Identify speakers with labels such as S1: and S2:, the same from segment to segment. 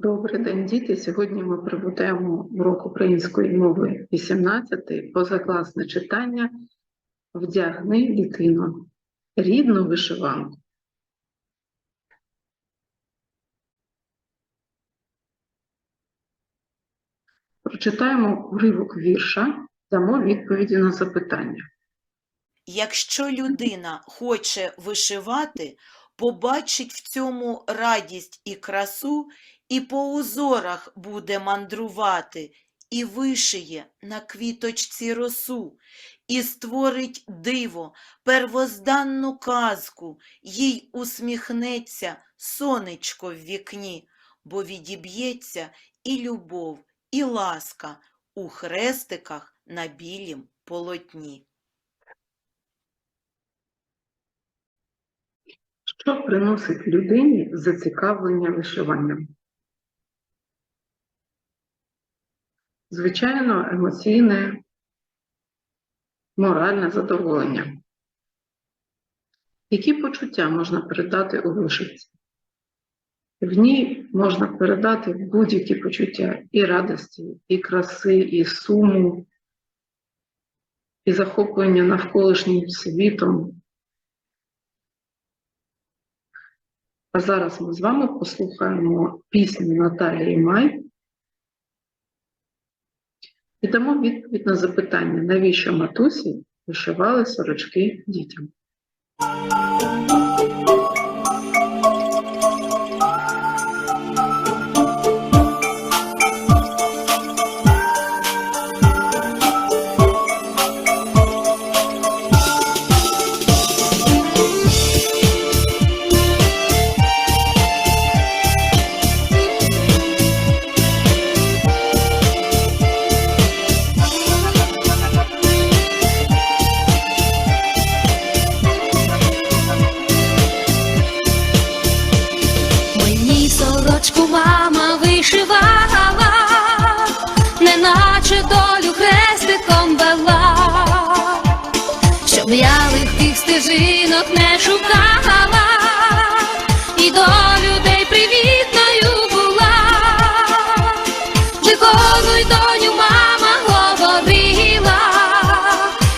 S1: Добрий день, діти. Сьогодні ми проведемо урок української мови 18, позакласне читання Вдягни дитину. Рідну вишиванку. Прочитаємо уривок вірша, дамо відповіді на запитання.
S2: Якщо людина хоче вишивати, побачить в цьому радість і красу, і по узорах буде мандрувати, і вишиє на квіточці росу, і створить диво, первозданну казку, їй усміхнеться сонечко в вікні, бо відіб'ється і любов, і ласка у хрестиках на білім полотні.
S1: Що приносить людині зацікавлення вишиванням? Звичайно, емоційне, моральне задоволення. Які почуття можна передати у вишивці? В ній можна передати будь-які почуття і радості, і краси, і суму, і захоплення навколишнім світом. А зараз ми з вами послухаємо пісню Наталії Май і дамо відповідь на запитання, навіщо матусі вишивали сорочки дітям.
S3: Я легких стежинок не шукала, і до людей привітною була. Виконуй доню, мама говорила,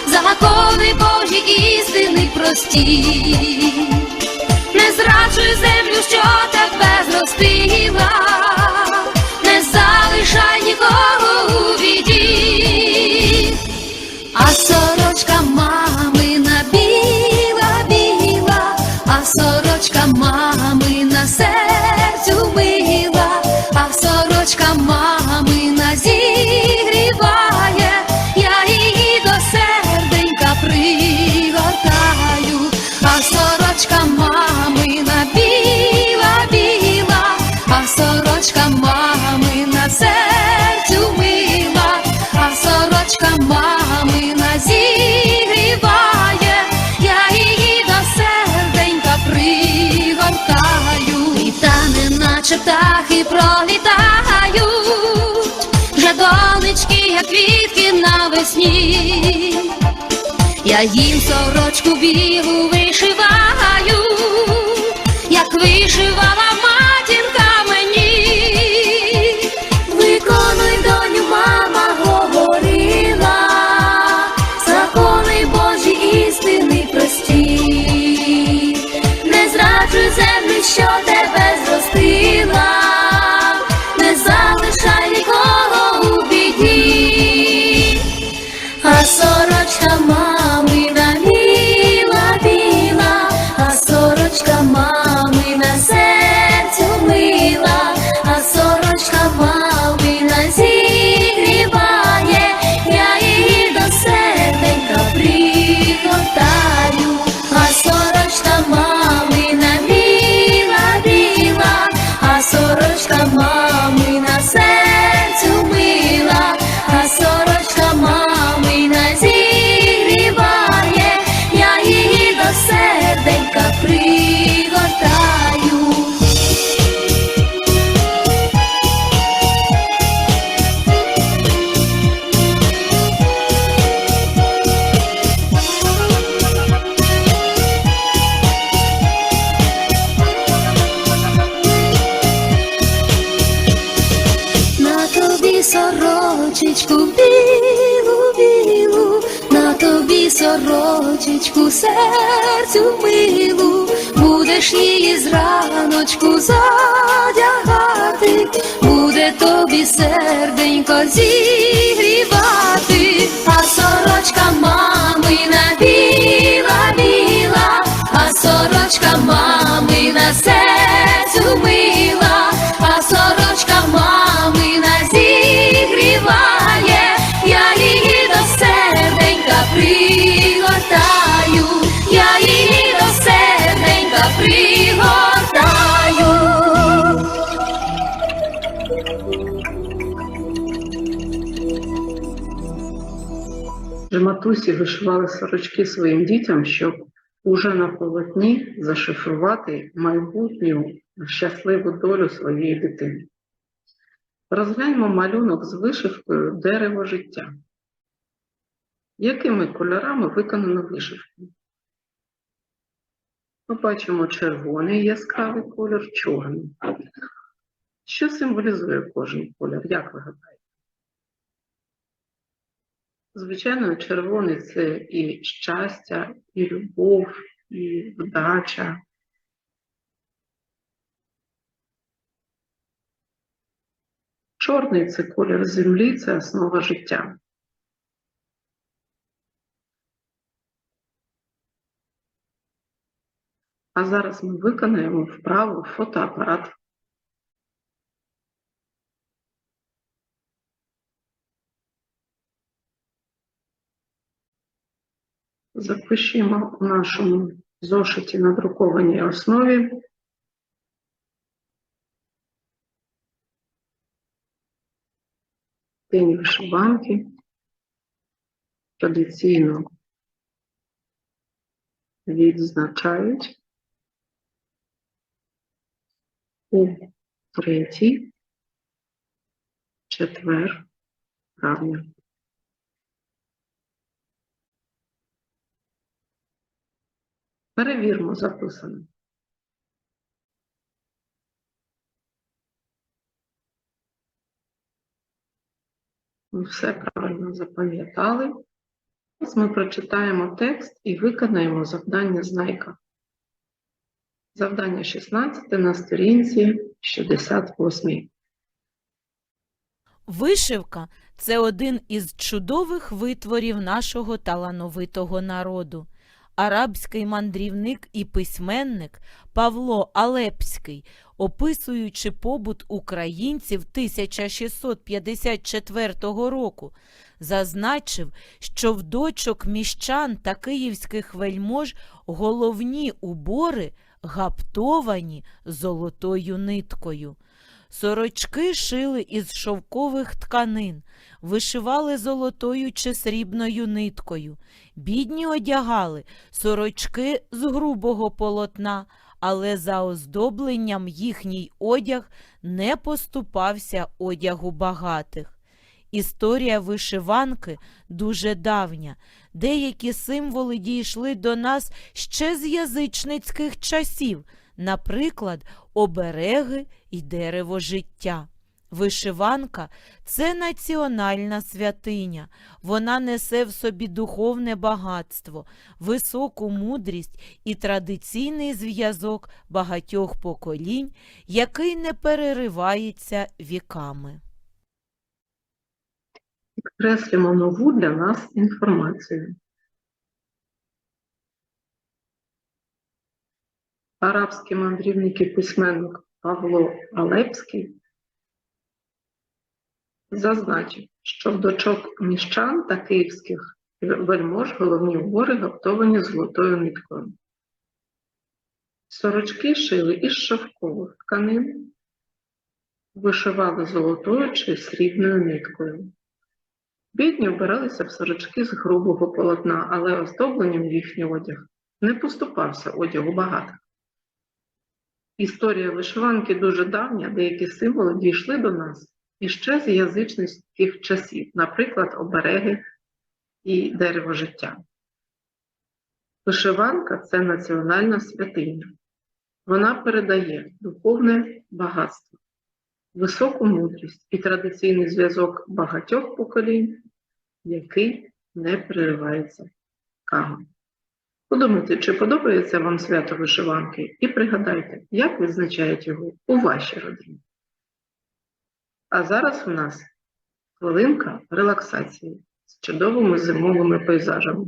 S3: закони Божі істини прості. Не зраджуй землю, що тебе зростила, не залишай нікого у біді, а сорочка мамина навесні. Я їм сорочку білу вишиваю, як вишивала серцю милу, будеш її зраночку задягати, буде тобі серденько зігрівати, а сорочка мамина біла, біла, а сорочка мамина серцю мила,
S1: матусі вишивали сорочки своїм дітям, щоб уже на полотні зашифрувати майбутню щасливу долю своєї дитини. Розгляньмо малюнок з вишивкою дерево життя. Якими кольорами виконано вишивку? Ми бачимо червоний яскравий колір, чорний. Що символізує кожен колір? Як ви гадаєте? Звичайно, червоний це і щастя, і любов, і вдача. Чорний це колір землі, це основа життя. А зараз ми виконаємо вправу фотоапарат. Запишімо у нашому зошиті на друкованій основі. День вишиванки. Традиційно відзначають у третій четвер травня. Перевірмо записане. Ми все правильно запам'ятали. Зараз ми прочитаємо текст і виконаємо завдання знайка. Завдання 16 на сторінці 68.
S2: Вишивка це один із чудових витворів нашого талановитого народу. Арабський мандрівник і письменник Павло Алепський, описуючи побут українців 1654 року, зазначив, що в дочок міщан та київських вельмож головні убори гаптовані золотою ниткою. Сорочки шили із шовкових тканин, вишивали золотою чи срібною ниткою. Бідні одягали сорочки з грубого полотна, але за оздобленням їхній одяг не поступався одягу багатих. Історія вишиванки дуже давня. Деякі символи дійшли до нас ще з язичницьких часів, наприклад, обереги і дерево життя. Вишиванка це національна святиня. Вона несе в собі духовне багатство, високу мудрість і традиційний зв'язок багатьох поколінь, який не переривається віками.
S1: Підкреслимо нову для нас інформацію. Арабський мандрівник і письменник Павло Алепський зазначив, що в дочок міщан та київських вельмож головні убори гаптовані золотою ниткою. Сорочки шили із шовкових тканин, вишивали золотою чи срібною ниткою. Бідні вбиралися в сорочки з грубого полотна, але оздобленням їхній одяг не поступався одягу багатих. Історія вишиванки дуже давня, деякі символи дійшли до нас іще з язичницьких часів, наприклад, обереги і дерево життя. Вишиванка це національна святиня. Вона передає духовне багатство. високу мудрість і традиційний зв'язок багатьох поколінь, який не переривається кагом. Подумайте, чи подобається вам свято вишиванки, і пригадайте, як відзначають його у вашій родині. А зараз у нас хвилинка релаксації з чудовими зимовими пейзажами.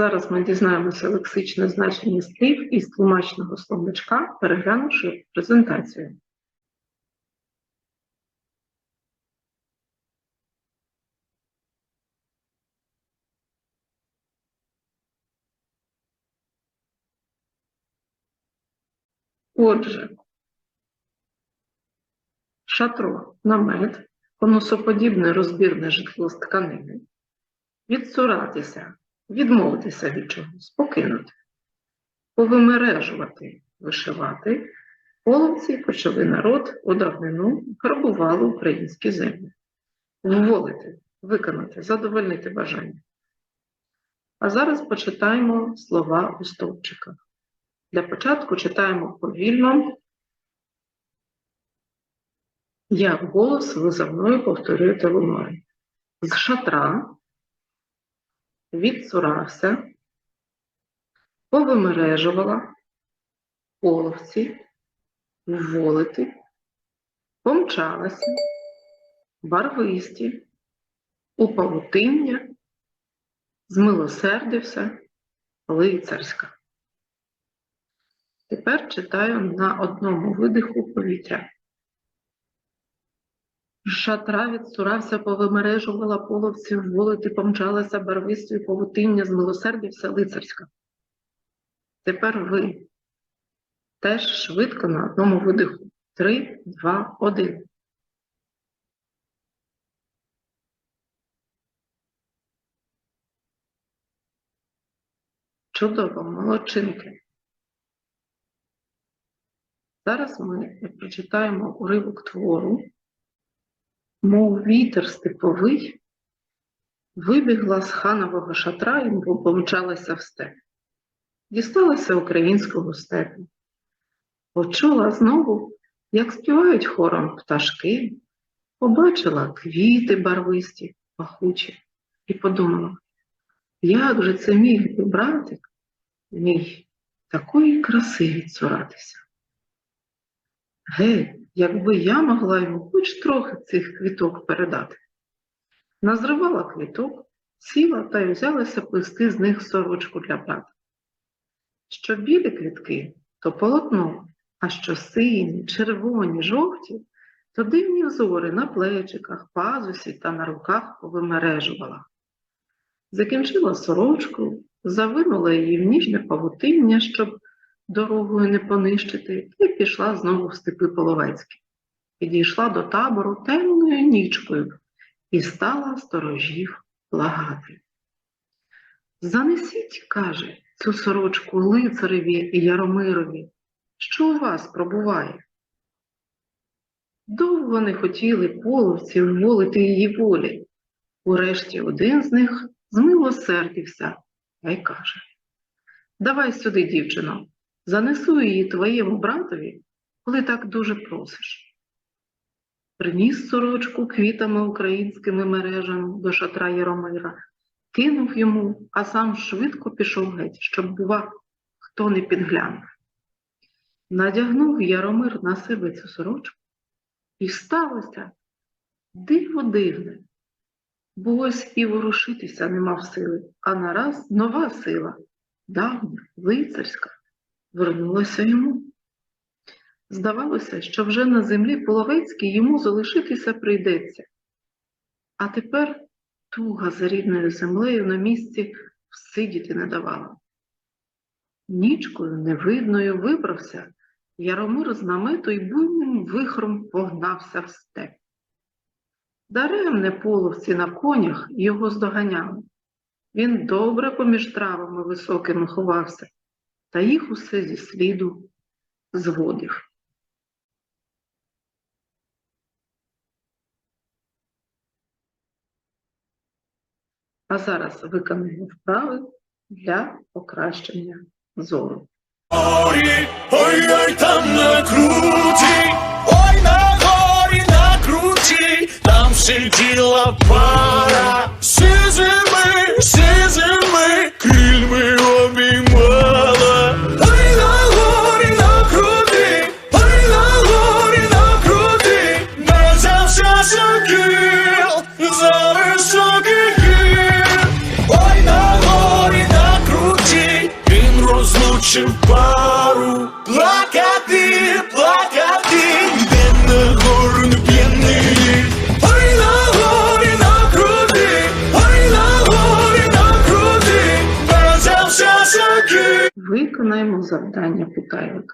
S1: Зараз ми дізнаємося лексичне значення слів із тлумачного словничка, переглянувши презентацію. Отже, шатро, намет, конусоподібне розбірне житло з тканини, відсуратися, відмовитися від чогось, покинути, повимережувати, вишивати, половці почали народ у давнину грабували українські землі, вволити, виконати, задовольнити бажання. А зараз почитаємо слова у стовпчиках. Для початку читаємо повільно. Я голос ви за мною повторюєте луною. З шатра відсурався, повимережувала, половці, вволити, помчалася, барвисті, у павутиння, змилосердився, лицарська. Тепер читаю на одному видиху повітря. Шатра відсурався, повимережувала половці, волити помчалася барвистою павутиння, змилосердився лицарська. Тепер ви теж швидко на одному видиху. Три, два, один. Чудово, молодчинки. Зараз ми прочитаємо уривок твору. Мов вітер степовий, вибігла з ханового шатра і помчалася в степ. Дісталася українського степу. Почула знову, як співають хором пташки, побачила квіти барвисті, пахучі, і подумала, як же це міг би братик мій такої краси відсуратися? Гей, якби я могла йому хоч трохи цих квіток передати. Назривала квіток, сіла та й взялася плести з них сорочку для брата. Що білі квітки, то полотно, а що сині, червоні, жовті, то дивні взори на плечиках, пазусі та на руках повимережувала. Закінчила сорочку, завинула її в ніжне павутиння, щоб дорогою не понищити, і пішла знову в степи Половецькі. Підійшла до табору темною нічкою і стала сторожів благати. Занесіть, каже, цю сорочку лицареві і Яромирові, що у вас пробуває. Довго не хотіли половці вмолити її волі. Урешті один з них змилосердився та й каже Давай сюди, дівчино, занесу її твоєму братові, коли так дуже просиш. Приніс сорочку квітами українськими мережами до шатра Яромира, кинув йому, а сам швидко пішов геть, щоб, бува, хто не підглянув. Надягнув Яромир на себе цю сорочку, і сталося диво дивне, бо ось і ворушитися не мав сили, а нараз нова сила, давня, лицарська, вернулася йому. Здавалося, що вже на землі Половецькій йому залишитися прийдеться. А тепер туга за рідною землею на місці всидіти не давала. Нічкою невидною вибрався, Яромир з намету й буйним вихром погнався в степ. Даремне половці на конях його здоганяли. Він добре поміж травами високими ховався, та їх усе зі сліду зводив. А зараз виконаємо вправи для покращення зору.
S4: горі, ой-ой там на круті, ой на горі на круті, там сиділа пара, сизими,
S1: Виконаємо завдання.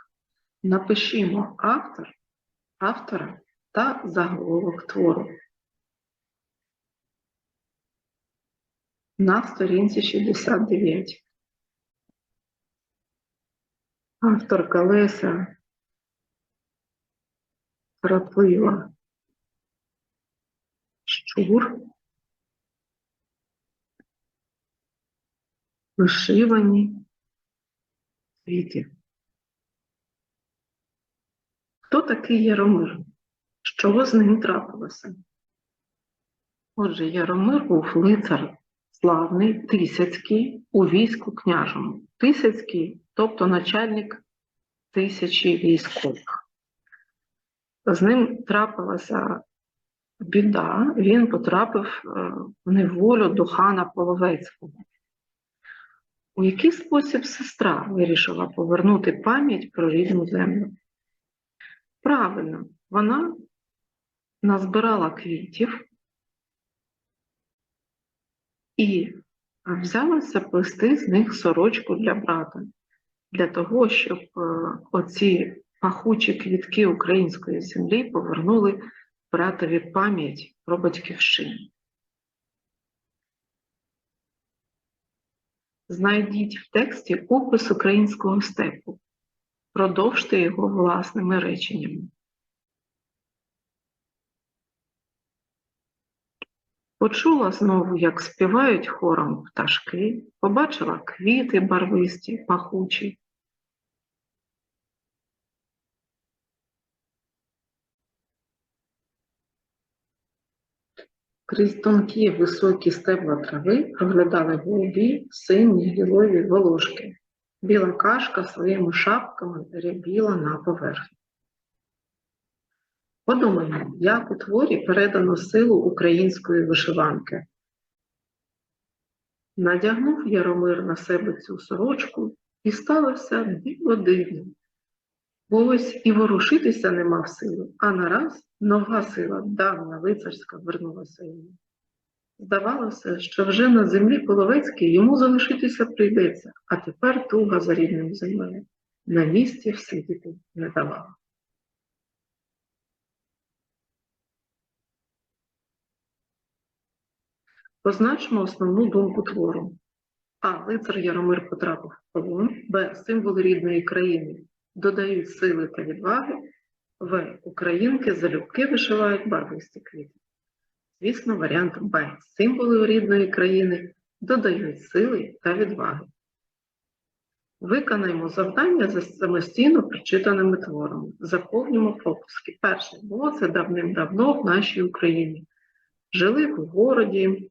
S1: Напишімо автор, автора та заголовок твору. На сторінці 69. Авторка Леся Краплива Щур Вишивані світі. Хто такий Яромир? Що з ним трапилося? Отже, Яромир був лицар славний, тисяцький у війську княжому. Тисяцький, тобто начальник тисячі військових. З ним трапилася біда, він потрапив е, в неволю до хана Половецького. У який спосіб сестра вирішила повернути пам'ять про рідну землю? Правильно, вона назбирала квітів і взялася плести з них сорочку для брата, для того, щоб е, оці пахучі квітки української землі повернули братові пам'ять про батьківщину. Знайдіть в тексті опис українського степу. Продовжте його власними реченнями. Почула знову, як співають хором пташки, побачила квіти барвисті, пахучі. Крізь тонкі високі стебла трави проглядали голубі, сині лілові волошки. Біла кашка своїми шапками рябіла на поверхні. Подумаємо, як у творі передано силу української вишиванки. Надягнув Яромир на себе цю сорочку і сталося диво дивне. Бо ось і ворушитися не мав сили, а нараз нова сила, давня лицарська, вернулася йому. Здавалося, що вже на землі Половецькій йому залишитися прийдеться, а тепер туга за рідною землею на місці всидіти не давала. Позначимо основну думку твору. А. Лицар Яромир потрапив в полон. Б. Символи рідної країни додають сили та відваги. В. Українки залюбки вишивають барвисті квіти. Звісно, варіант Б. Символи рідної країни додають сили та відваги. Виконаємо завдання за самостійно прочитаними творами. Заповнюємо пропуски. Перше. Було це давним-давно в нашій Україні. Жили в городі,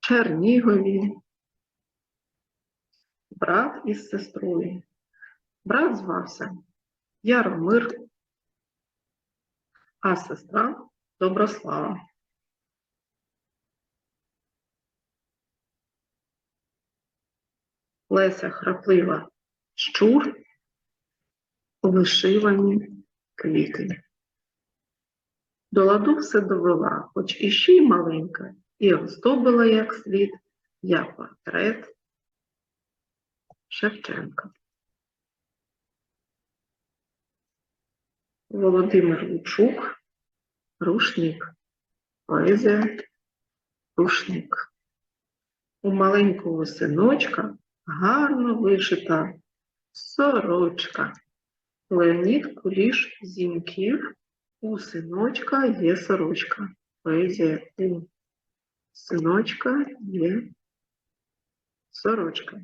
S1: Чернігові, брат із сестрою. Брат звався Яромир, а сестра Доброслава. Леся храплива щур, вишивані квіти. До ладу все довела, хоч іще й маленька, і оздобила як слід я портрет Шевченка. Володимир Лучук, рушник, поезія, рушник. У маленького синочка гарно вишита сорочка. Леонід Куліш Зіньків, у синочка є сорочка. Поезія у синочка є сорочка.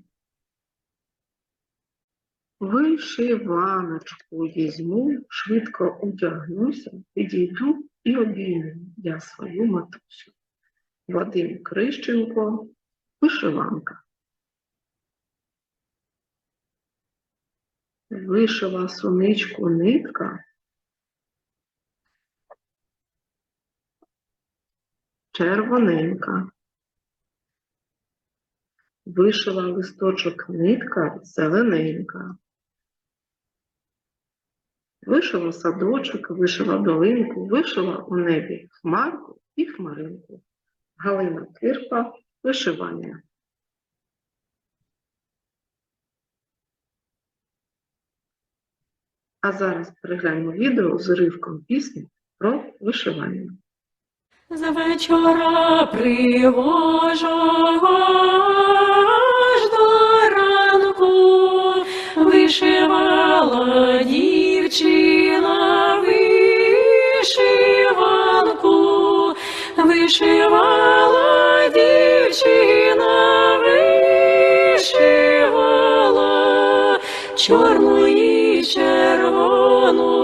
S1: Вишиваночку візьму, швидко одягнуся, підійду і обійму я свою матусю. Вадим Крищенко, вишиванка. Вишила суничку нитка, червоненька. Вишила листочок нитка зелененька. Вишила садочок, вишила долинку, вишила у небі хмарку і хмаринку. Галина Кирпа, вишивання. А зараз переглянемо відео з уривком пісні про вишивання.
S5: З вечора привожого аж до ранку вишивала дівчина вишиванку, вишивала дівчина вишивала чорною і червоною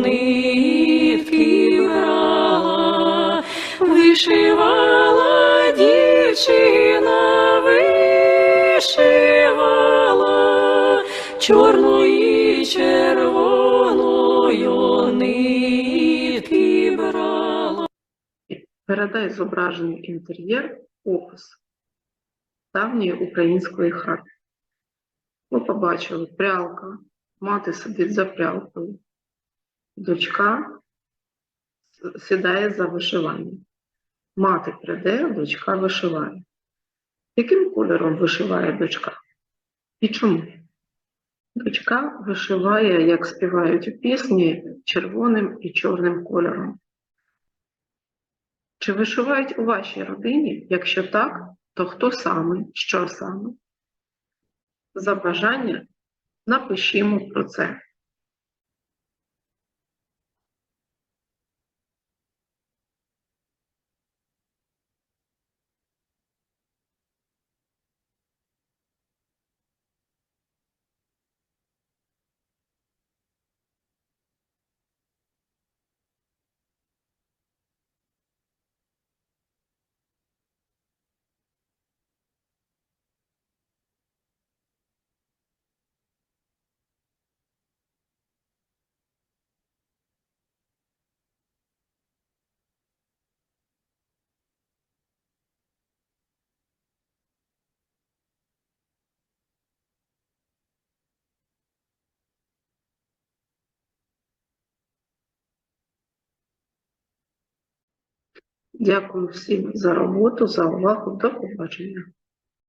S5: нитки брала, вишивала дівчина вишивала чорною і червоною нитки брала.
S1: Передай зображений інтер'єр опис давньої української хати. Ми побачили прялка, мати сидить за прялкою, дочка сідає за вишивання. Мати прийде, дочка вишиває. Яким кольором вишиває дочка? І чому? Дочка вишиває, як співають у пісні, червоним і чорним кольором. Чи вишивають у вашій родині? Якщо так, то хто саме, що саме? За бажання напишімо про це. Дякую всім за роботу, за увагу. До побачення.